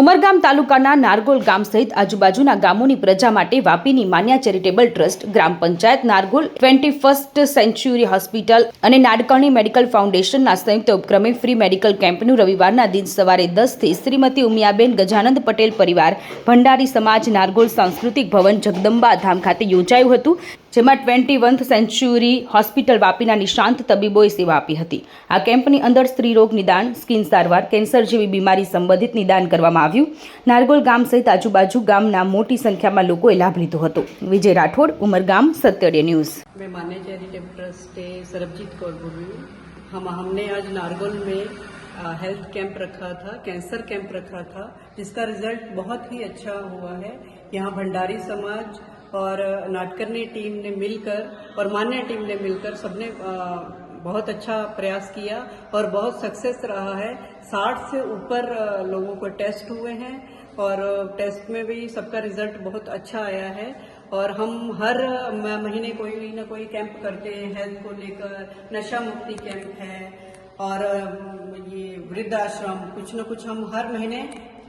ઉમરગામ તાલુકાના નારગોલ ગામ સહિત આજુબાજુના ગામોની પ્રજા માટે વાપીની માન્યા ચેરિટેબલ ટ્રસ્ટ ગ્રામ panchayat Nargol twenty first century hospital અને નાડકર્ણી મેડિકલ ફાઉન્ડેશનના સંયુક્ત ઉપક્રમે ફ્રી મેડિકલ કેમ્પનું રવિવારના દિન સવારે દસથી શ્રીમતી ઉમિયાબેન ગજાનંદ પટેલ પરિવાર ભંડારી સમાજ નારગોલ સાંસ્કૃતિક ભવન જગદંબા ધામ ખાતે યોજાયું હતું, જેમાં ટ્વેન્ટી વન્થ સેન્ચ્યુરી હોસ્પિટલ વાપીના નિષ્ણાંત તબીબોએ સેવા આપી હતી. આ કેમ્પની અંદર સ્ત્રીરોગ નિદાન, સ્કિન સારવાર, કેન્સર જેવી બીમારી સંબંધિત નિદાન કરવામાં આવ્યું નારગોલ ગામ સહિત આજુબાજુ ગામના મોટી સંખ્યામાં લોકોએ લાભ લીધો હતો વિજય રાઠોડ ઉમરગામ સત્યડે न्यूज़ मैं मान्य चैरिटेबल ट्रस्ट से सरबजीत कौर बोल रही हूँ हम हमने आज नारगोल में अ, हेल्थ कैंप रखा था कैंसर कैंप रखा था जिसका रिजल्ट बहुत ही अच्छा हुआ है यहाँ भंडारी समाज और अ, नाटकरनी टीम ने मिलकर और मान्य टीम ने मिलकर सबने अ, बहुत अच्छा प्रयास किया और बहुत सक्सेस रहा है। साठ से ऊपर लोगों को टेस्ट हुए हैं और टेस्ट में भी सबका रिज़ल्ट बहुत अच्छा आया है। और हम हर महीने कोई ना कोई कैंप करते हैं। हेल्थ को लेकर नशा मुक्ति कैंप है और ये वृद्धाश्रम, कुछ न कुछ हम हर महीने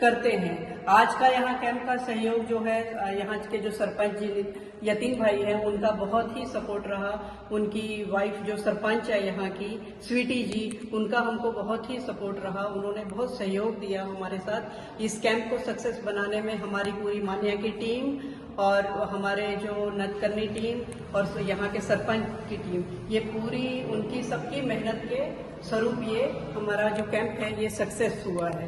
करते हैं। आज का यहाँ कैंप का सहयोग जो है, यहाँ के जो सरपंच जी यतीन भाई हैं, उनका बहुत ही सपोर्ट रहा। उनकी वाइफ जो सरपंच है यहाँ की स्वीटी जी, उनका हमको बहुत ही सपोर्ट रहा। उन्होंने बहुत सहयोग दिया हमारे साथ। इस कैंप को सक्सेस बनाने में हमारी पूरी मान्या की टीम और हमारे जो नतकर्नी टीम और यहाँ के सरपंच की टीम ये पूरी उनकी सबकी मेहनत के स्वरूप ये हमारा जो कैंप है, ये सक्सेस हुआ है।